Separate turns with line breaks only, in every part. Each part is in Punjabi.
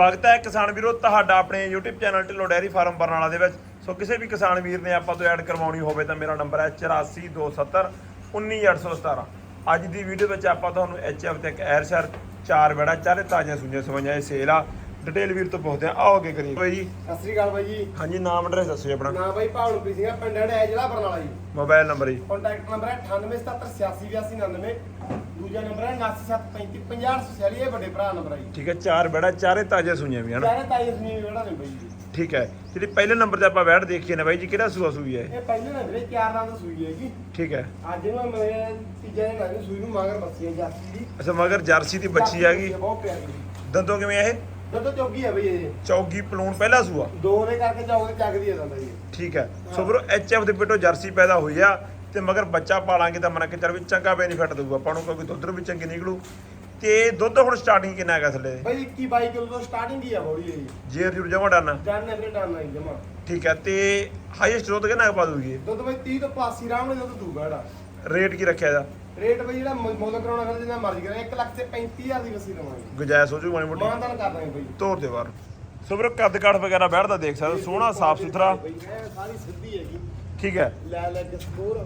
ਸਵਾਗਤ ਹੈ, ਕਿਸਾਨ ਵੀਰੋ, ਤੁਹਾਡਾ ਆਪਣੇ YouTube channel Dhillon dairy farm Barnala ਦੇ ਵਿੱਚ। ਸੋ ਕਿਸੇ ਵੀ ਕਿਸਾਨ ਵੀਰ ਨੇ ਆਪਾਂ ਤੋਂ ਐਡ ਕਰਵਾਉਣੀ ਹੋਵੇ ਤਾਂ ਮੇਰਾ ਨੰਬਰ ਹੈ 8427 19817 ਅੱਜ ਦੀ ਵੀਡੀਓ ਵਿੱਚ ਆਪਾਂ ਤੁਹਾਨੂੰ ਐਚਐਫ ਤੇ ਇੱਕ ਐਰ ਸ਼ਰ ਚਾਰ ਬੜਾ ਚਾਰੇ ਤਾਜ਼ੀਆਂ ਸੁਣੀਆਂ ਸਵਾਈਆਂ ਇਹ ਸੇਲ ਆ। ਡਿਟੇਲ ਵੀਰ ਤੋਂ ਪੁੱਛਦੇ ਆ ਆਓ ਅੱਗੇ ਕਰੀਏ। ਬਾਈ ਜੀ।
ਸਤਿ ਸ੍ਰੀ ਅਕਾਲ ਬਾਈ ਜੀ।
ਹਾਂਜੀ ਨਾਮ ਐਡਰੈਸ ਦੱਸੋ ਜੀ ਆਪਣਾ।
ਨਾ ਬਾਈ ਭਾਵਨਪ੍ਰੀਤ ਸਿੰਘ ਆ, ਪਿੰਡ ਹੈ ਜ਼ਿਲ੍ਹਾ Barnala ji.
Mobile number ji.
Contact number ਹੈ 9877868299 ਦੂਜਾ ਨੰਬਰ ਹੈ 9735500846 ਇਹ ਵੱਡੇ ਭਰਾ ਨੰਬਰ ਹੈ ਜੀ।
ਠੀਕ ਹੈ ਚਾਰ ਬੜਾ ਚਾਰੇ ਤਾਜ਼ੀਆਂ ਸੁਣੀਆਂ ਵੀ ਹਨ
ਸਾਰੇ ਤਾਈ ਸੁਣੀ ਜਿਹੜਾ ਨੇ ਬਾਈ ਜੀ।
ਠੀਕ ਹੈ ਜਿਹੜੀ ਪਹਿਲੇ ਨੰਬਰ ਤੇ ਆਪਾਂ ਬੈਠ ਦੇਖੀਏ ਨਾ ਬਾਈ ਜੀ ਕਿਹੜਾ ਸੂਆ ਸੂਈ ਹੈ? ਇਹ?
ਇਹ ਪਹਿਲੇ ਨਾ ਵੀਰੇ ਚਾਰ ਨਾਂ ਤੋਂ ਸੂਈ ਹੈਗੀ
ਠੀਕ ਹੈ।
ਅੱਜ ਇਹਨੂੰ ਮੇਰੇ ਤੀਜੇ ਦਿਨ ਆਈ ਸੂਈ ਨੂੰ ਮਗਰ ਬੱਸੀ ਜਾਸੀ ਦੀ।
ਅੱਛਾ ਮਗਰ ਜਰਸੀ ਦੀ ਬੱਚੀ
ਬਹੁਤ ਪਿਆਰੀ
ਦੰਦੋਂ ਕਿਵੇਂ ਆ ਇਹ?
ਚੌਗੀ ਹੈ ਬਈ ਇਹ।
ਚੌਗੀ ਪਲੂਣ ਪਹਿਲਾ ਸੂਆ।
ਦੋ ਦੇ ਕਰਕੇ ਚੌਗੇ ਚੱਕਦੀ ਹੈ ਦੰਦਾ ਜੀ
ਠੀਕ ਹੈ। ਸੋ ਵੀਰੋ ਐਚਐਫ ਦੇ ਪਿੱਟੋ ਜਰਸੀ ਪੈਦਾ ਹੋਈ ਆ ਤੇ ਮਗਰ ਬੱਚਾ ਪਾਲਾਂਗੇ ਤਾਂ ਮਨ ਕੇ ਚੱਲ ਵੀ ਚੰਗਾ ਬੈਨੀਫਿਟ ਦਊਗਾ। ਆਪਾਂ ਨੂੰ ਕਿਉਂਕਿ ਦੁੱਧ ਵੀ ਚੰਗੀ ਨਿਕਲੂ। ਤੇ ਦੁੱਧ ਹੁਣ ਸਟਾਰਟਿੰਗ ਕਿੰਨਾ ਹੈਗਾ ਥੱਲੇ?
ਬਾਈ 21 22 ਕਿਲੋ ਤੋਂ ਸਟਾਰਟਿੰਗ ਹੀ ਆ ਬੋੜੀ ਇਹ
ਜੇਰ ਜੁਰ ਜਮਾ ਡਾਨਾ।
ਜਾਨ ਵੀਰੇ ਡਾਨ ਨਹੀਂ ਜਮਾ।
ਠੀਕ ਹੈ ਤੇ ਹਾਈਐਸਟ ਦੁੱਧ ਕਿੰਨਾ ਪਾ ਦੂਗੀ?
ਦੁੱਧ ਬਈ 30 ਤੋਂ 85 ਰਾਮ ਨੇ ਦੁੱਧ ਦੂਗਾ ਇਹਦਾ।
ਰੇਟ ਕੀ ਰੱਖਿਆ ਇਹਦਾ?
ਰੇਟ ਬਈ ਜਿਹੜਾ ਮੁੱਲ ਕਰਾਉਣਾ ਫਿਰ ਜਿੰਨਾ ਮਰਜ਼ੀ ਕਰੇ 1 ਲੱਖ ਤੇ 35000 ਦੀ ਵਸੀ ਦਵਾਂਗੇ।
ਗੁਜਾਇਸ਼ ਹੋ ਜੂ ਮਾੜੀ ਮੋਟੀ।
ਮਾਨਦਾਨ ਕਰ ਦਾਂਗੇ ਬਈ।
ਤੋਰ ਦੇ ਬਾਹਰ। ਸੋ ਵੀਰੋ ਕੱਦ ਕਾਠ ਵਗੈਰਾ ਬੈਠਦਾ ਦੇਖ ਸਕਦੇ ਸੋਹਣਾ ਸਾਫ਼ ਸੁਥਰਾ।
ਬਈ ਐਨ ਸਾਰੀ ਸਿੱਧੀ ਹੈਗੀ।
ਠੀਕ ਹੈ।
ਲੈ ਲੈ ਕੇ ਸਕੋਰ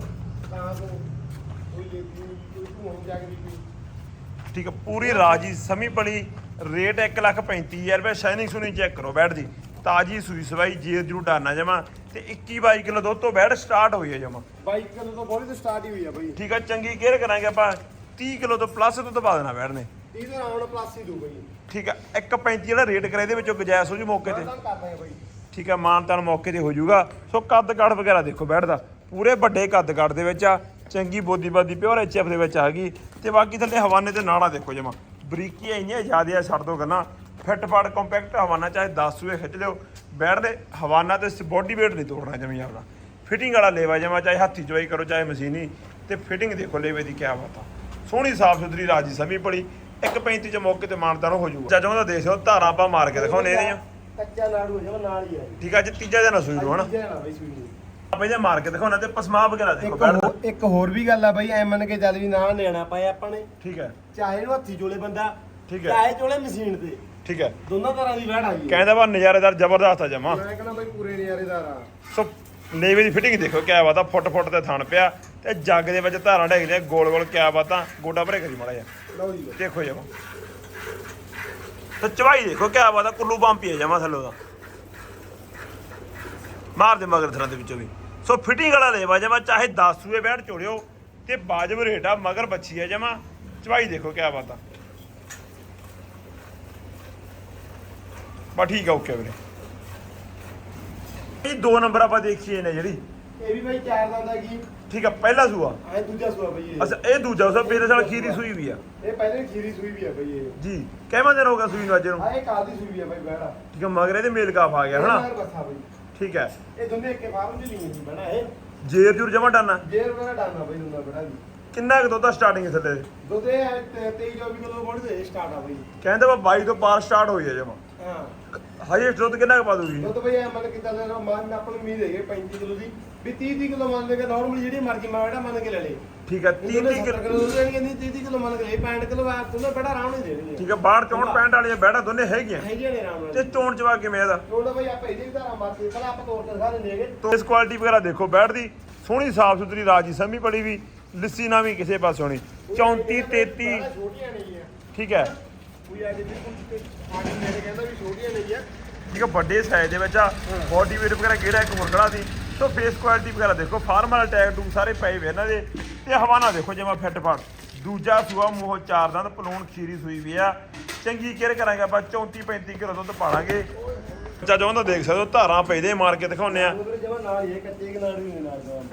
ਤਾਂ ਤੋਂ ਕੋਈ ਲੇਦੀ ਕੋਈ ਧੂਣ ਜਾਗਦੀ ਕੋਈ।
ਠੀਕ ਹੈ ਪੂਰੀ ਰਾਜੀ ਸਮੀ ਪਲੀ ਰੇਟ 135000 ਰੁਪਏ ਸ਼ਾਈਨਿੰਗ ਸੁਣੀ ਚੈੱਕ ਕਰੋ ਬੈਠ ਦੀ ਤਾਜੀ ਸੂਈ ਸਵਾਈ ਜੇਰ ਜਰੂ ਡਾਨਾ ਜਮਾ ਤੇ 21 22 ਕਿਲੋ ਦੁੱਧ ਤੋਂ ਬੈਠ ਸਟਾਰਟ ਹੋਈ ਹੈ ਜਮਾ।
22 ਕਿਲੋ ਤੋਂ ਬੋਲੀ ਤੋਂ ਸਟਾਰਟ ਹੀ ਹੋਈ ਆ ਬਈ।
ਠੀਕ ਹੈ ਚੰਗੀ ਕੇਅਰ ਕਰਾਂਗੇ ਆਪਾਂ 30 ਕਿਲੋ ਤੋਂ ਪਲੱਸ ਦੁੱਧ ਪਾ ਦੇਣਾ ਬੈਠ ਨੇ।
30 ਤੋਂ ਰਾਉਂਡ ਪਲੱਸ ਹੀ ਦੂ ਬਈ।
ਠੀਕ ਹੈ 135 ਜਿਹੜਾ ਰੇਟ ਕਰਿਆ ਇਹਦੇ ਵਿੱਚੋਂ ਗੁਜਾਇਸ਼ ਹੋ ਜੂ ਮੌਕੇ ਤੇ।
ਕਰ
ਠੀਕ ਹੈ ਮਾਨਤਾਨ ਮੌਕੇ ਤੇ ਹੋ ਜਾਊਗਾ ਸੋ ਕੱਦ ਕਾਠ ਵਗੈਰਾ ਦੇਖੋ ਬੈਠਦਾ ਪੂਰੇ ਵੱਡੇ ਕੱਦ ਕਾਠ ਦੇ ਵਿੱਚ ਆ ਚੰਗੀ ਬੋਦੀ ਬਾਦੀ ਪਿਓਰ ਐਚਐਫ ਦੇ ਵਿੱਚ ਆ ਗਈ। ਤੇ ਬਾਕੀ ਥੱਲੇ ਹਵਾਨੇ ਤੇ ਨਾੜਾ ਦੇਖੋ ਜਮਾ। ਬਰੀਕੀ ਇੰਨੀਆਂ ਜ਼ਿਆਦੇ ਆ ਛੱਡ ਦੋ ਗੱਲਾਂ। ਫਿੱਟ ਫਾੜ ਕੰਪੈਕਟ ਹਵਾਨਾ ਚਾਹੇ 10 ਸੂਏ ਖਿੱਚ ਲਿਓ। ਬੈਠ ਦੇ ਹਵਾਨਾ ਤੇ ਬੋਡੀ weight ਨਹੀਂ ਤੋੜਨਾ ਜਮੀ ਆਪਦਾ। ਫਿਟਿੰਗ ਵਾਲਾ ਲੇਵਾ ਜਮਾ ਚਾਹੇ ਹੱਥੀ ਚੋਈ ਕਰੋ ਚਾਹੇ ਮਸ਼ੀਨੀ। ਤੇ ਫਿਟਿੰਗ ਦੇਖੋ ਲੇਵੇ ਦੀ ਕਿਆ ਬਾਤ ਆ। ਸੋਹਣੀ ਸਾਫ਼ ਸੁਥਰੀ ਰਾਜੀ ਸਮੀ ਪੜੀ 1.35 ਚ ਮੌਕੇ ਤੇ ਮਾਨਤਾਨ ਹੋ ਜਾਊਗਾ। ਚਾਚਾ ਉਹਦਾ ਦੇਖ ਲਓ ਧਾਰਾਂ ਆਪਾਂ ਮਾਰ ਕੇ ਦਿਖਾਉਣੇ ਇਹਦੀਆਂ
ਕੱਚਾ ਨਾੜੂ ਜਮਾ ਨਾਲ ਹੀ ਆ।
ਠੀਕ ਆ ਅੱਜ ਤੀਜਾ ਦਿਨ ਸੂਈ ਨੂੰ ਹਨਾ?
ਨੂੰ।
ਆਪਾਂ ਇਹਦੇ ਮਾਰ ਕੇ ਦਿਖਾਉਣਾ ਤੇ ਪਸਮਾ ਵਗੈਰਾ ਦੇਖੋ
ਹੋਰ ਇੱਕ ਹੋਰ ਵੀ ਗੱਲ ਆ ਬਈ ਐ ਮੰਨ ਕੇ ਚੱਲ ਵੀ ਨਾ ਨਿਆਣਾ ਪਾਇਆ ਆਪਾਂ ਨੇ।
ਠੀਕ ਹੈ
ਚਾਹੇ ਇਹਨੂੰ ਹੱਥੀ ਚੋਲੇ ਬੰਦਾ
ਠੀਕ ਹੈ।
ਚਾਹੇ ਚੋਲੇ ਮਸ਼ੀਨ ਤੇ।
ਠੀਕ ਹੈ।
ਦੋਨਾਂ ਤਰ੍ਹਾਂ ਦੀ ਵੈੜ ਆ ਗਈ
ਕਹਿੰਦਾ ਵਾ ਨਜ਼ਾਰੇਦਾਰ ਜ਼ਬਰਦਸਤ ਆ ਜਮਾ।
ਮੈਂ ਕਹਿੰਦਾ ਬਈ ਪੂਰੇ ਨਜ਼ਾਰੇਦਾਰ ਆ।
ਸੋ ਲੇਵੇ ਦੀ ਫਿਟਿੰਗ ਦੇਖੋ ਕਿਆ ਬਾਤ ਆ ਫੁੱਟ ਫੁੱਟ ਤੇ ਥਣ ਪਿਆ ਤੇ ਜੱਗ ਦੇ ਵਿੱਚ ਧਾਰਾਂ ਢੇਕਦੇ ਗੋਲ ਗੋਲ ਕਿਆ ਬਾਤਾਂ ਗੋਡਾ ਭਰੇ ਕਰੀ ਮਾੜਾ ਜਿਹਾ।
ਲਓ ਜੀ
ਦੇਖੋ ਜਮਾ। ਤੇ ਚਵਾਈ ਦੇਖੋ ਕਿਆ ਬਾਤ ਆ ਕੁੱਲੂ ਬੰਪੀ ਹੈ ਜਮਾ ਥੱਲੋਂ ਦਾ ਮਾਰ ਦੇ ਮਗਰ ਥਰਾਂ ਦੇ ਵਿੱਚੋਂ ਵੀ। ਸੋ ਫਿਟਿੰਗ ਵਾਲਾ ਲੇਵਾ ਜਮਾ ਚਾਹੇ 10 ਸੂਏ ਬੈਠ ਚੋੜਿਓ ਤੇ ਬਾਜਬ ਰੇਟ ਆ ਮਗਰ ਬੱਚੀ ਹੈ ਜਮਾ। ਚਵਾਈ ਦੇਖੋ ਕਿਆ ਬਾਤ। ਆ ਬਾ ਠੀਕ ਆ ਓਕੇ ਵੀਰੇ। ਇਹ ਦੋ ਨੰਬਰ ਆਪਾਂ ਦੇਖੀਏ ਨੇ ਜਿਹੜੀ।
ਇਹ ਵੀ ਬਈ ਚਾਰ ਦਾ ਹੁੰਦਾ ਕੀ?
ਠੀਕ ਆ ਪਹਿਲਾ ਸੂਆ।
ਐ ਦੂਜਾ ਸੂਆ ਬਈ ਇਹ।
ਅੱਛਾ ਇਹ ਦੂਜਾ ਸੂਆ ਮੇਰੇ ਨਾਲ ਖੀਰੀ ਸੂਈ ਵੀ ਆ।
ਇਹ ਪਹਿਲੇ ਖੀਰੀ ਸੂਈ ਵੀ ਆ ਬਈ ਇਹ।
ਜੀ ਕਿਵੇਂ ਦਿਨ ਹੋ ਗਿਆ ਸੂਈ ਨੂੰ ਅੱਜ ਨੂੰ
ਆ ਇਹ ਕਾਲ ਦੀ ਸੂਈ ਵੀ ਆ ਬਈ ਬੈੜਾ
ਠੀਕ ਆ ਮਗਰ ਇਹਦੇ ਮੇਲ ਕਾਫ ਆ ਗਿਆ ਹਨਾ?
ਬੱਸਾ ਬਈ।
ਠੀਕ ਹੈ
ਇਹ ਦੋਨੇ ਇੱਕੇ ਫਾਰਮ ਚ ਲਈਆਂ ਸੀ ਬੈੜਾ ਇਹ।
ਜੇਰ ਜੂਰ ਜਮਾ ਡਾਨਾ?
ਜੇਰ ਵਗੈਰਾ ਡਾਨਾ ਬਈ ਦੋਨਾਂ ਬੈੜਾ ਦੀ
ਕਿੰਨਾ ਕੁ ਦੁੱਧ ਸਟਾਰਟਿੰਗ ਥੱਲੇ?
ਦੁੱਧ ਇਹ 23 24 ਕਿਲੋ ਬੋੜੀ ਸਟਾਰਟ ਆ ਬਈ।
ਕਹਿੰਦੇ ਵਾ 22 ਤੋਂ ਪਾਰ ਸਟਾਰਟ ਹੋਈ ਹੈ ਜਮਾ।
ਹਾਂ।
ਹਾਈਐਸਟ ਦੁੱਧ ਕਿੰਨਾ ਕੁ ਪਾ ਦੂਗੀ?
ਦੁੱਧ ਬਈ ਮੰਨ ਕੇ ਚੱਲ ਰਿਹਾ ਮਾਨ ਆਪਾਂ ਨੂੰ ਉਮੀਦ ਹੈਗੀ 35 ਕਿਲੋ ਦੀ। ਵੀ 30 30 ਕਿਲੋ ਮੰਨ ਲੇਗਾ ਨਾਰਮਲੀ ਜਿਹੜੀ ਮਰਜ਼ੀ ਮੈਂ ਬੈੜਾ ਮੰਨ ਕੇ ਲੈ ਲੇ।
ਠੀਕ ਹੈ 30 30
ਕਿਲੋ ਦੁੱਧ ਦੇਣਗੇ ਨਹੀਂ 30 ਕਿਲੋ ਮੰਨ ਕੇ 65 ਕਿਲੋ ਆ ਤੁਹਾਨੂੰ ਬੜਾ ਆਰਾਮ ਨਾਲ ਦੇ ਦੇਣਗੇ
ਠੀਕ ਹੈ ਬਾਹਰ ਚੌਣ ਪੈਂਟ ਵਾਲੀਆਂ ਬੈੜਾ ਦੋਨੇ ਹੈਗੀਆਂ।
ਹੈਗੀਆਂ ਨੇ ਆਰਾਮ
ਤੇ
ਨਾਲ
ਚੋਣ ਚਵਾ ਕਿਵੇਂ ਇਹਦਾ?
ਛੋਟਾ ਬਈ ਆਪਾਂ ਇਹਦੇ ਵੀ ਧਾਰਾ ਮਾਰਦੇ ਪਹਿਲਾਂ ਆਪਾਂ ਤੋੜ ਕੇ ਹੈਗੇ।
ਤੋ ਇਸ ਕੁਆਲਿਟੀ ਵਗੈਰਾ ਦੇਖੋ ਬੈਠ ਦੀ ਸੋਹਣੀ ਸਾਫ਼ ਸੁਥਰੀ ਰਾਜੀ ਸਮੀ ਪੜੀ ਵੀ ਲਿੱਸੀ ਨਾ ਵੀ ਕਿਸੇ ਪਾਸੋਂ ਨਹੀਂ 34 33
ਸਾਰਾ ਛੋਟੀਆਂ ਨਹੀਂ ਆ
ਠੀਕ ਹੈ।
ਕੋਈ ਆ ਕੇ ਬਿਲਕੁਲ ਤੇ ਆ ਕੇ ਮੇਰੇ ਕਹਿੰਦਾ ਵੀ ਛੋਟੀਆਂ ਨਹੀਂ ਆ।
ਠੀਕ ਹੈ ਵੱਡੇ ਸਾਈਜ਼ ਦੇ ਵਿੱਚ ਆ। ਬਾਡੀ weight ਵਗੈਰਾ ਕਿਹੜਾ ਇੱਕ ਮੁਰਗੜਾ ਦੀ ਸੋ। ਫੇਸ ਕੁਆਲਿਟੀ ਵਗੈਰਾ ਦੇਖੋ ਫਾਰਮ ਵਾਲਾ ਟੈਗ ਟੂ ਸਾਰੇ ਪਏ ਵੇ ਇਹਨਾਂ ਦੇ। ਤੇ ਹਵਾਨਾ ਦੇਖੋ ਜਿਵੇਂ ਫਿੱਟ ਫਾੜ ਦੂਜਾ ਸੂਆ ਮੂੰਹ ਚਾਰ ਦੰਦ ਪਲੂਣ ਖੀਰੀ ਸੂਈ ਵੀ ਆ। ਚੰਗੀ ਕੇਅਰ ਕਰਾਂਗੇ ਆਪਾਂ 34 35 ਕਿਲੋ ਦੁੱਧ ਪਾਲਾਂਗੇ। ਚਾਚਾ ਚਾਹੁੰਦਾ ਦੇਖ ਸਕਦੇ ਹੋ ਧਾਰਾਂ ਪੈਦੇ ਮਾਰ ਕੇ ਦਿਖਾਉਨੇ ਆ।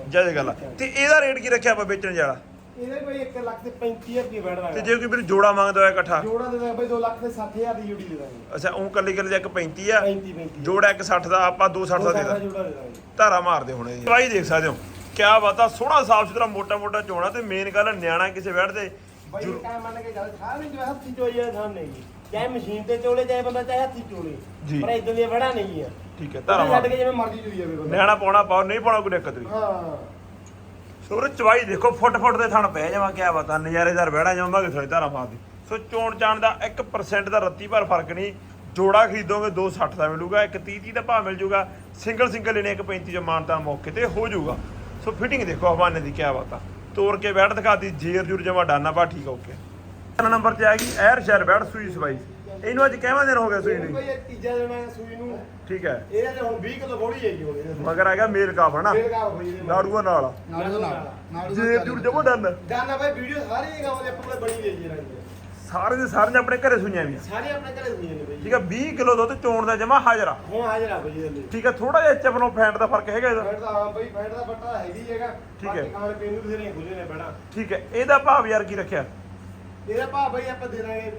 ਜੈ ਗੱਲ ਆ। ਤੇ ਇਹਦਾ ਰੇਟ ਕੀ ਰੱਖਿਆ ਆਪਾਂ ਵੇਚਣ ਵਾਲਾ?
ਇਹਦੇ ਕੋਈ 1 ਲੱਖ ਤੇ 35000 ਰੁਪਏ ਬੈਠਦਾ
ਤੇ ਜੇ ਕੋਈ ਵੀਰ ਜੋੜਾ ਮੰਗਦਾ ਹੋਇਆ ਇਕੱਠਾ?
ਜੋੜਾ ਦੇ ਦਾਂਗੇ ਬਈ 2 ਲੱਖ ਤੇ 60000 ਦੀ ਜੋੜੀ ਦੇ ਦਾਂਗੇ।
ਅੱਛਾ ਉਹ ਕੱਲੀ ਕੱਲੀ ਦਾ ਇੱਕ 35 ਆ?
35 35
ਜੋੜਾ ਇੱਕ 60 ਦਾ ਆਪਾਂ 260 ਦਾ ਦੇ
ਦਾਂਗੇ।
ਧਾਰਾ ਮਾਰਦੇ ਹੁਣੇ ਜੀ। ਭਾਈ ਦੇਖ ਸਕਦੇ ਹੋ ਕਿਆ ਬਾਤ ਆ ਸੋਹਣਾ ਸਾਫ਼ ਸੁਥਰਾ ਮੋਟਾ ਮੋਟਾ ਚੋਣਾ ਤੇ ਮੇਨ ਗੱਲ ਨਿਆਣਾ ਕਿਸੇ ਬੈਠਦੇ
ਬਈ ਕਾਹ ਮੰਨ ਕੇ ਚੱਲ ਸਾਰੇ ਜੋ ਹੱਥੀ ਚੋਈ ਆ ਸਾਹਮਣੇ ਜੀ ਚਾਹੇ ਮਸ਼ੀਨ ਤੇ ਚੋਲੇ ਚਾਹੇ ਬੰਦਾ ਚਾਹੇ ਹੱਥੀ ਚੋਲੇ।
ਜੀ।
ਪਰ ਇਦਾਂ ਦੀ ਵੜਾ ਨਹੀਂ ਆ।
ਠੀਕ ਹੈ ਧਾਰਾ
ਛੱਡ ਕੇ ਜਿਵੇਂ ਮਰਜ਼ੀ ਚੋਈ ਜਾਵੇ ਬੰਦਾ।
ਨਿਆਣਾ ਪਾਉਣਾ ਪਾਓ ਨਹੀਂ ਪਾਉਣਾ ਕੋਈ ਦਿੱਕਤ ਨਹੀਂ।
ਹਾਂ।
ਸੋਰ ਚਵਾਈ ਦੇਖੋ ਫੁੱਟ ਫੁੱਟ ਦੇ ਥਣ ਪੈ ਜਾਵਾਂ, ਕਿਆ ਬਾਤ ਨਜ਼ਾਰੇਦਾਰ ਬਹਿਣਾ ਜਾਵਾਂਗੇ ਥੋੜੀ ਧਾਰਾ ਮਾਰਦੀ। ਸੋ ਚੋਣ ਚਾਣ ਦਾ 1% ਦਾ ਰੱਤੀ ਭਰ ਫ਼ਰਕ ਨਹੀਂ। ਜੋੜਾ ਖਰੀਦੋਗੇ 260 ਦਾ ਮਿਲੂਗਾ, ਇੱਕ 30 30 ਦਾ ਭਾਅ ਮਿਲ ਜੂਗਾ। ਸਿੰਗਲ ਸਿੰਗਲ ਲੈਣੇ ਇੱਕ 35 ਚ ਮਾਨਤਾ ਮੌਕੇ ਤੇ ਹੋ ਜਾਊਗਾ ਸੋ ਫਿਟਿੰਗ ਦੇਖੋ ਹਵਾਨੇ ਦੀ ਕਿਆ ਬਾਤ ਆ। ਤੋੜ ਕੇ ਬੈਠ ਦਿਖਾਤੀ ਜੇਰ ਜੁਰ ਜਮਾ ਡਾਨਾ ਬਾ ਠੀਕ ਓਕੇ। ਤਿੰਨ ਨੰਬਰ ਤੇ ਆ ਗਈ ਐਰ ਸ਼ਹਿਰ ਬੈਠ, ਸੂਈ ਸਵਾਈ। ਇਹਨੂੰ ਅੱਜ ਕਿਵੇਂ ਦਿਨ ਹੋ ਗਿਆ ਸੂਈ ਨੂੰ?
ਬਈ ਇਹ ਤੀਜਾ ਦਿਨ ਹੈ ਸੂਈ ਨੂੰ।
ਠੀਕ ਹੈ।
ਇਹਦੇ ਤੇ ਹੁਣ 20 ਕਿਲੋ ਬੋੜੀ ਹੈਗੀ ਹੁਣ ਇਹਦੇ
ਮਗਰ ਆ ਗਿਆ ਮੇਲ ਕਾਫ ਹਨਾ?
ਇਹਦੇ
ਨਾੜੂਆ ਨਾਲ।
ਨਾਲ।
ਜੁਰ ਜਮਾ ਡਾਨਾ।
ਦਾਨਾ ਬਾਈ ਵੀਡੀਓ ਸਾਰੀ ਜਗ੍ਹਾ ਉਹਦੇ ਆਪਣੇ ਕੋਲ ਬਣੀ ਹੋਈ ਹੈ ਜੀ
ਸਾਰੇ ਦੇ ਸਾਰੇ ਨੇ ਆਪਣੇ ਘਰੇ ਸੁਈਆਂ ਵੀ।
ਸਾਰੇ ਆਪਣੇ ਘਰੇ ਹੁੰਦੀਆਂ ਨੇ ਬਈ।
ਠੀਕ ਹੈ 20 ਕਿਲੋ ਦੁੱਧ ਚੋਣ ਦਾ ਜਮਾ ਹਾਜ਼ਰਾ।
ਹੁਣ ਹਾਜ਼ਰ ਆ ਬਈ ਇਹਦੇ
ਠੀਕ ਹੈ ਥੋੜਾ ਜਿਹਾ ਚਪਨੋਂ ਫੈਂਟ ਦਾ ਫ਼ਰਕ ਹੈਗਾ ਇਹਦਾ।
ਫੈਟ ਦਾ ਹਾਂ ਬਈ ਫੈਟ ਦਾ ਬੱਟਾ ਹੈਗੀ ਹੈਗਾ।
ਠੀਕ ਹੈ।
ਖਾਣ ਪੀਣ ਨੂੰ ਬਥੇਰੀਆਂ ਖੁੱਲੇ ਨੇ ਬੜਾ
ਠੀਕ ਹੈ ਇਹਦਾ ਭਾਵ ਯਾਰ ਕੀ ਰੱਖਿਆ?
ਇਹਦਾ ਭਾਅ ਬਈ ਆਪਾਂ ਦੇ ਦਾਂਗੇ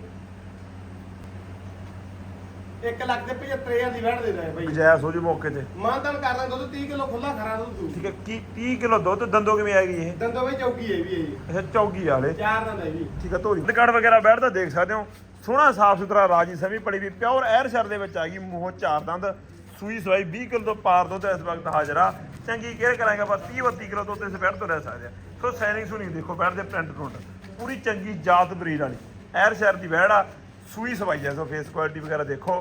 1 ਲੱਖ ਤੇ 75000 ਦੀ ਵੈਟ ਦੇ ਦਾਂਗੇ ਬਈ।
ਗੁਜਾਇਸ਼ ਹੋ ਜੀ ਮੌਕੇ ਤੇ।
ਮਾਨਤਨ ਕਰ ਦਾਂਗੇ ਦੁੱਧ 30 ਕਿਲੋ ਖੁੱਲਾ ਖਰਾ ਦੁੱਧ ਦੂ
ਠੀਕ ਹੈ ਕੀ 30 ਕਿਲੋ ਦੁੱਧ ਦੰਦੋਂ ਕਿਵੇਂ ਆਏਗੀ ਇਹ?
ਦੰਦੋ ਬਈ ਚੌਕੀ ਹੈ ਵੀ ਇਹ। ਜੀ।
ਅੱਛਾ ਚੌਗੀ ਵਾਲੇ।
ਚਾਰ ਦੰਦ ਹੈ ਜੀ।
ਠੀਕ ਹੈ ਧੋਰੀ ਦੁਕਾਨ ਵਗੈਰਾ ਬੈਠਦਾ ਦੇਖ ਸਕਦੇ ਹੋ। ਸੋਹਣਾ ਸਾਫ਼ ਸੁਥਰਾ ਰਾਜੀ ਸਮੀ ਪੜੀ ਵੀ ਪਿਓਰ ਐਰ ਸ਼ਰ ਦੇ ਵਿੱਚ ਆ ਗਈ ਮੂੰਹੋਂ ਚਾਰ ਦੰਦ ਸੂਈ ਸਵਾਈ 20 ਕਿਲੋ ਤੋਂ ਪਾਰ ਦੁੱਧ ਇਸ ਵਕਤ ਹਾਜ਼ਰਾ ਚੰਗੀ ਕੇਅਰ ਕਰਾਂਗੇ ਬਸ 30 32 ਕਿਲੋ ਦੁੱਧ ਇਸ ਬੈਠ ਤੋਂ ਰਹਿ ਸਕਦੇ ਆ। ਸੋ ਸੈਨਿੰਗ ਸੁਣੀ ਦੇਖੋ ਬੈਠ ਦੇ ਪ੍ਰਿੰਟ ਪ੍ਰਿੰਟ ਪੂਰੀ ਚੰਗੀ ਜਾਤ ਬਰੀਡ ਵਾਲੀ। ਐਰ ਸ਼ਰ ਦੀ ਵਹਿੜ ਆ ਸੂਈ ਸਵਾਈ ਸੋ ਫੇਸ ਕੁਆਲਿਟੀ ਵਗੈਰਾ ਦੇਖੋ।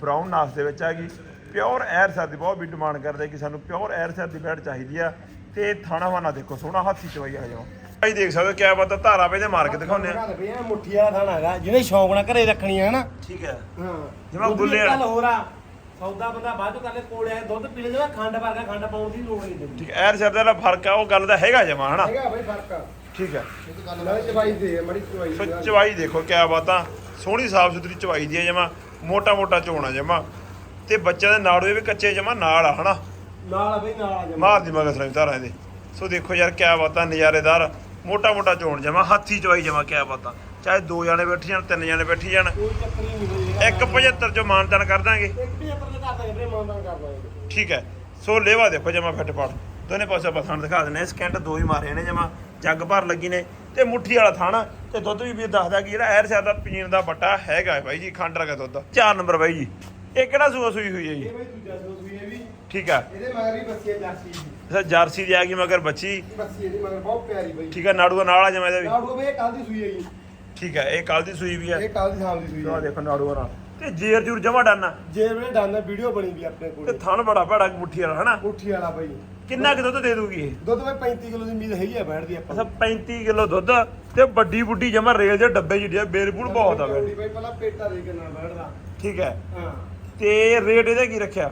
ਬਰਾਊਨ ਨਾਸ ਦੇ ਵਿੱਚ ਆ ਗਈ। ਪਿਓਰ ਐਰ ਸ਼ਰ ਦੀ ਬਹੁਤ ਵੀ ਡਿਮਾਂਡ ਕਰਦੇ ਕਿ ਸਾਨੂੰ ਪਿਓਰ ਐਰ ਸ਼ਰ ਦੀ ਵਹਿੜ ਚਾਹੀਦੀ ਆ। ਤੇ ਥਾਣਾ ਵਾਨਾ ਦੇਖੋ ਸੋਹਣਾ ਹੱਥੀ ਚਵਾਈ ਆ ਜਾਓ ਭਾਈ ਦੇਖ ਸਕਦੇ ਹੋ ਕਿਆ ਪਤਾ ਧਾਰਾ ਪੇ ਤੇ ਮਾਰ ਕੇ ਦਿਖਾਉਂਦੇ ਆ।
ਦੇ ਇਹ ਮੁੱਠੀ ਵਾਲਾ ਥਾਣਾ ਹੈਗਾ। ਜਿਹਨੇ ਸ਼ੌਂਕ ਨਾਲ ਘਰੇ ਰੱਖਣੀ ਹੈ ਨਾ
ਠੀਕ ਹੈ
ਹਾਂ।
ਜਿਵੇਂ ਗੁੱਲੇ ਵਾਲਾ।
ਹੋਰ ਆ ਸੌਦਾ ਬੰਦਾ ਬਾਅਦ ਚੋਂ ਕਰਲੇ ਕੋਲੇ ਆ ਦੁੱਧ ਪੀ ਲੈ ਖੰਡ ਵਰਗਾ ਖੰਡ ਪਾਉਣ ਦੀ ਲੋੜ ਨਹੀਂ।
ਠੀਕ ਐਰ ਸ਼ਰ ਦਾ ਫ਼ਰਕ ਆ ਉਹ ਗੱਲ ਦਾ ਹੈਗਾ ਜਮਾ ਹਨਾ?
ਹੈਗਾ ਬਈ ਫ਼ਰਕ।
ਠੀਕ ਹੈ।
ਨਾਲੇ ਚਵਾਈ ਦੇ ਮੜੀ ਚਵਾਈ
ਸੋ ਚਵਾਈ ਦੇਖੋ ਕਿਆ ਬਾਤਾਂ। ਸੋਹਣੀ ਸਾਫ਼ ਸੁਥਰੀ ਚਵਾਈ ਦੀ ਹੈ ਜਮਾ ਮੋਟਾ ਮੋਟਾ ਚੋਣਾ ਜਮਾ। ਤੇ ਬੱਚਿਆਂ ਦੇ ਨਾੜੂਏ ਵੀ ਕੱਚੇ ਜਮਾ ਨਾਲ ਆ ਹਨਾ?
ਨਾਲ ਆ ਬਈ ਨਾਲ ਆ ਜਾ
ਮਾਰ ਦੀ ਮਗਰ ਸਰਾਂ ਧਾਰਾਂ ਇਹਦੇ। ਸੋ ਦੇਖੋ ਯਾਰ ਕਿਆ ਬਾਤਾਂ ਨਜ਼ਾਰੇਦਾਰ ਮੋਟਾ ਮੋਟਾ ਚੋਣ ਜਮਾ ਹੱਥੀ ਚਵਾਈ ਜਮਾ ਕਿਆ ਬਾਤਾਂ। ਚਾਹੇ ਦੋ ਜਾਣੇ ਬੈਠੀ ਜਾਣ ਤਿੰਨ ਜਾਣੇ ਬੈਠੀ ਜਾਣ।
ਕੋਈ ਚੱਕਰ ਹੀ ਨਹੀਂ ਹੋਈ
ਇੱਕ 75 ਚੋਂ ਮਾਨਤਨ ਕਰ ਦਾਂਗੇ।
ਇੱਕ ਵੀ ਆਪਾਂ ਨੇ ਕਰ ਦਾਂਗੇ ਵੀਰੇ ਮਾਨਦਾਨ ਕਰ ਦਾਂਗੇ।
ਠੀਕ ਹੈ। ਸੋ ਲੇਵਾ ਦੇਖੋ ਜਮਾ ਫਿੱਟ ਪਾੜ ਦੋਨੇ ਪਾਸੇ ਥਣ ਦਿਖਾ ਦਿੰਦੇ ਹਾਂ। ਸਕਿੰਟ ਦੋ ਹੀ ਮਾਰੇ ਨੇ ਜਮਾ। ਜੱਗ ਭਰ ਲੱਗੀ ਨੇ ਤੇ ਮੁੱਠੀ ਵਾਲਾ ਥਣ ਤੇ ਦੁੱਧ ਵੀ ਵੀਰ ਦੱਸਦਾ ਕਿ ਜਿਹੜਾ ਐਰ ਸਿਰ ਦਾ ਪੀਣ ਦਾ ਬੱਟਾ ਹੈਗਾ ਹੈ ਬਾਈ ਜੀ ਖੰਡ ਰਗਾ ਦੁੱਧ। ਚਾਰ ਨੰਬਰ ਬਾਈ ਜੀ। ਇਹ ਕਿਹੜਾ ਸੂਆ ਸੂਈ ਹੋਈ ਹੈ ਜੀ?
ਇਹ ਬਈ ਦੂਜਾ ਸੂਈ ਹੈ ਵੀ
ਠੀਕ ਹੈ
ਇਹਦੇ ਮਗਰ ਵੀ ਬੱਸੀ ਹੈ ਜਰਸੀ ਦੀ।
ਅੱਛਾ ਜਰਸੀ ਦੀ ਆ ਗਈ ਮਗਰ ਬੱਚੀ।
ਬੱਸੀ ਇਹਦੀ ਮਗਰ ਬਹੁਤ ਪਿਆਰੀ ਬਈ।
ਠੀਕ ਨਾੜੂਆ ਨਾਲ ਆ ਜਮਾ ਇਹਦਾ ਵੀ।
ਲਾੜੂ ਬਈ ਇਹ ਕੱਲ ਦੀ ਸੂਈ ਹੈ ਜੀ।
ਠੀਕ ਹੈ ਇਹ ਕੱਲ ਦੀ ਸੂਈ ਵੀ ਹੈ
ਇਹ ਕੱਲ ਦੀ ਸ਼ਾਮ ਦੀ ਸੂਈ
ਆ
ਹੈ
ਦੇਖੋ ਨਾੜੂਆ ਨਾਲ। ਤੇ ਜੇਰ ਜੂਰ ਜਮਾ ਡਾਨਾ।
ਜੇ ਵੇਲੇ ਡਾਂਦਾ ਵੀਡੀਓ ਬਣੀ ਵੀ ਆਪਣੇ
ਤੇ
ਕੋਲ
ਥਣ ਬੜਾ ਭੜਾ ਮੁੱਠੀ ਵਾਲਾ ਹਨਾ?
ਮੁੱਠੀ ਵਾਲਾ ਬਈ।
ਕਿੰਨਾ ਕੁ ਦੁੱਧ ਦੇ ਦੂਗੀ ਇਹ?
ਦੁੱਧ ਬਈ 35 ਕਿਲੋ ਦੀ ਉਮੀਦ ਹੈਗੀ ਆ ਬੈਠਦੀ ਆਪਾਂ
ਅੱਛਾ 35 ਕਿਲੋ ਦੁੱਧ ਤੇ ਵੱਡੀ ਬੁੱਢੀ ਜਮਾ ਰੇਲ ਦੇ ਡੱਬੇ ਜਿਹੜੀ ਆ ਬੇਰਬੂਲ ਬਹੁਤ ਆ ਵੇ
ਬਈ ਪਹਿਲਾਂ ਪੇਟਾ ਦੇ ਕੇ ਨਾਲ ਬੈਠਦਾ।
ਠੀਕ ਹੈ।
ਹਾਂ।
ਤੇ ਰੇਟ ਇਹਦਾ ਕੀ ਰੱਖਿਆ?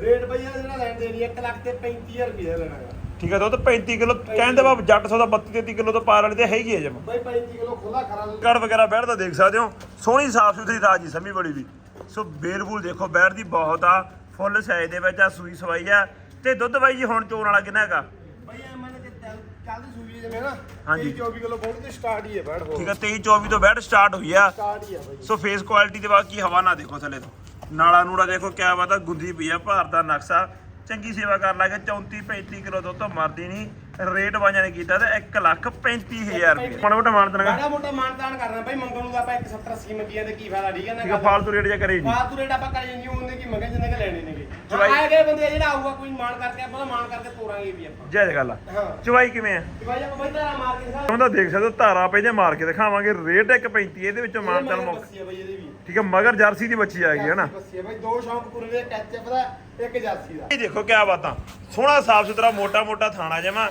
ਰੇਟ ਬਈ ਆ ਜਿਹੜਾ ਲੈਣ ਦੇਣੀ 1 ਲੱਖ ਤੇ 35000 ਰੁਪਏ ਲੈਣਾ ਹੈਗਾ।
ਠੀਕ ਹੈ ਦੁੱਧ 35 ਕਿਲੋ ਕਹਿੰਦੇ ਬਾਬ ਜੱਟ ਸੌਦਾ 32 33 ਕਿਲੋ ਤੋਂ ਪਾਰ ਵਾਲੀ ਤੇ ਹੈਗੀ ਹੈ ਜਮਾ।
ਬਈ 35 ਕਿਲੋ ਖੁੱਲਾ ਖਰਾ
ਕੜ ਵਗੈਰਾ ਬੈਠਦਾ ਦੇਖ ਸਕਦੇ ਹੋ। ਸੋਹਣੀ ਸਾਫ਼ ਸੁਥਰੀ ਰਾਜੀ ਸਮੀ ਬੜੀ ਵੀ। ਸੋ ਬੇਰਬੂਲ ਦੇਖੋ ਬੈਠਦੀ ਬਹੁਤ ਆ। ਫੁੱਲ ਸਾਈਜ਼ ਦੇ ਵਿੱਚ ਆ ਸੂਈ ਸਵਾਈ ਆ। ਤੇ ਦੁੱਧ ਬਾਈ ਜੀ ਹੁਣ ਚੋਣ ਵਾਲਾ ਕਿੰਨਾ ਹੈਗਾ?
ਬਈ ਇਹ ਮੰਨ ਕੇ ਚੱਲ ਕੱਲ ਦੀ ਸੂਈ ਜਿਵੇਂ ਨਾ
ਹਾਂਜੀ।
24 ਕਿਲੋ ਬੋਲ ਤੇ ਸਟਾਰਟ ਹੀ ਹੈ ਬੈਠ ਹੋ
ਠੀਕ ਹੈ 23 24 ਤੋਂ ਬੈਠ ਸਟਾਰਟ ਹੋਈ ਆ।
ਸਟਾਰਟ ਹੀ ਹੈ ਬਈ।
ਸੋ ਫੇਸ ਕੁਆਲਿਟੀ ਦੇ ਬਾਕੀ ਹਵਾ ਨਾ ਦੇਖੋ ਥੱਲੇ ਤੋਂ। ਨਾਲਾ ਨੂੜਾ ਦੇਖੋ ਕਿਆ ਬਾਤ ਆ ਗੁੰਦੀ ਪਈ ਆ ਭਾਰ ਦਾ ਨਕਸ਼ਾ। ਚੰਗੀ ਸੇਵਾ ਕਰ ਲਾਗੇ 34 35 ਕਿਲੋ ਦੁੱਧ ਤੋਂ ਮਰਦੀ ਨਹੀਂ। ਰੇਟ ਵਾਂਝਾ ਨੇ ਕੀਤਾ ਤੇ 1 ਲੱਖ 35000 ਰੁਪਏ। ਮਾੜਾ ਮੋਟਾ ਦੇਣਾ
ਬੜਾ ਮੋਟਾ ਮਾਨਤਾਨ ਕਰਨਾ ਬਈ ਮੰਗਣ ਨੂੰ ਤਾਂ ਆਪਾਂ 170 80 ਮੰਗੀਆਂ ਤੇ ਕੀ ਫਾਇਦਾ ਠੀਕ ਹੈ ਨਾ
ਠੀਕ ਫਾਲਤੂ ਰੇਟ ਜਾ ਕਰੇ ਜੀ
ਫਾਲਤੂ ਰੇਟ ਆਪਾਂ ਕਰ ਜਾਂਦੀ ਹੁੰਦੇ ਕੀ ਮੰਗੇ ਜਿੰਨੇ ਕਿ ਲੈਣੇ ਨੇਗੇ।
ਚਵਾਈ-
ਆਏ ਗਏ ਬੰਦੇ ਜਿਹੜਾ ਆਊਗਾ ਕੋਈ ਮਾਨ ਕਰਕੇ ਆਪਾਂ ਤਾਂ ਮਾਨ ਕਰਕੇ ਤੋਰਾਂਗੇ ਵੀ ਆਪਾਂ।
ਜੈ ਗੱਲ ਆ
ਹਾਂ।
ਚਵਾਈ ਕਿਵੇਂ ਆ?
ਤੇ ਭਾਈ ਆਪਾਂ ਬਈ ਤਾਰਾ ਮਾਰ ਕੇ ਦਿਖਾ
ਉਹਦਾ ਦੇਖ ਸਕਦੇ ਹੋ ਧਾਰਾ ਜੇ ਮਾਰ ਕੇ ਦਿਖਾਵਾਂਗੇ। ਰੇਟ 1.35 ਇਹਦੇ ਵਿੱਚੋਂ ਮਾਨ ਚੱਲ ਮੁੱਕ।
ਬੱਸੀ ਬਈ ਇਹਦੀ ਵੀ।
ਠੀਕ ਹੈ ਮਗਰ ਜਰਸੀ ਦੀ ਬੱਚੀ ਆ ਗਈ ਹੈ ਨਾ?
ਬੱਸੀ ਹੈ ਬਈ ਦੋ ਸ਼ੌਂਕ ਪੂਰੇ ਦੇ ਟੱਚ ਦਾ ਇੱਕ ਜਰਸੀ ਦਾ।
ਇਹ ਦੇਖੋ ਕਿਆ ਬਾਤਾਂ। ਸੋਹਣਾ ਸਾਫ਼ ਸੁਥਰਾ ਮੋਟਾ ਮੋਟਾ ਥਾਣਾ ਜਮਾ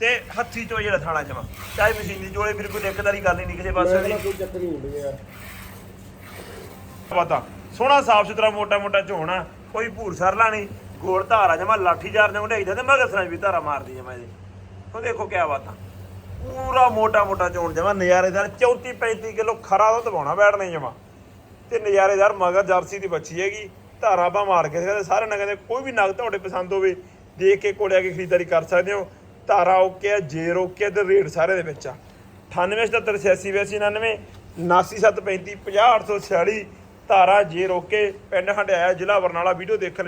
ਤੇ ਹੱਥੀ ਚੋ ਜਿਹੜਾ ਥਾਣਾ ਜਮਾ। ਚਾਹੇ ਮਸ਼ੀਨ ਜੋੜੇ ਫਿਰ ਕੋਈ ਦਿੱਕਤਦਾਰੀ ਗੱਲ ਹੀ ਨਹੀਂ ਕਿਸੇ ਪਾਸੇ ਦੀ।
ਕੋਈ ਚੱਕਰ ਨਹੀਂ ਹੁੰਦੀ ਯਾਰ
ਪਤਾ ਸੋਹਣਾ ਸਾਫ਼ ਸੁਥਰਾ ਮੋਟਾ ਮੋਟਾ ਝੋਣਾ ਕੋਈ ਭੂਰ ਸਰਲਾ ਨਹੀਂ, ਗੋਲ ਧਾਰਾ ਜਮਾ ਲਾਠੀ ਚਾਰ ਨੇ ਢਾਈਦਾ ਤੇ ਮਗਰ ਸਰਾਂ ਵੀ ਧਾਰਾ ਮਾਰਦੀ ਜਮਾ ਇਹਦੇ। ਉਹ ਦੇਖੋ ਕਿਆ ਬਾਤਾਂ ਪੂਰਾ ਮੋਟਾ ਮੋਟਾ ਚੋਣ ਜਮਾ, ਨਜ਼ਾਰੇਦਾਰ 34 35 ਕਿਲੋ ਖਰਾ ਦੁੱਧ ਪਾਉਣਾ ਬੈਠਣੇ ਜਮਾ। ਤੇ ਨਜ਼ਾਰੇਦਾਰ ਮਗਰ ਜਰਸੀ ਦੀ ਬੱਚੀ ਹੈਗੀ, ਧਾਰਾ ਬਾ ਮਾਰ ਕੇ ਕਹਿੰਦੇ ਸਾਰੇ ਨਗਰ ਦੇ ਕੋਈ ਵੀ ਨਗ ਤੁਹਾਡੇ ਪਸੰਦ ਹੋਵੇ, ਦੇਖ ਕੇ ਕੋਲੇ ਆ ਕੇ ਖਰੀਦਦਾਰੀ ਕਰ ਸਕਦੇ ਹੋ। ਧਾਰਾ ਓਕੇ ਆ ਜੇਰ ਓਕੇ ਆ ਤੇ ਰੇਟ ਸਾਰੇ ਦੇ ਵਿੱਚ ਆ। 9877868299 99735 50846 ਧਾਰਾ ਜੇ ਰੋਕੇ ਪਿੰਡ ਹੰਡਿਆਇਆ ਜ਼ਿਲ੍ਹਾ ਬਰਨਾਲਾ ਵੀਡੀਓ ਦੇਖਣ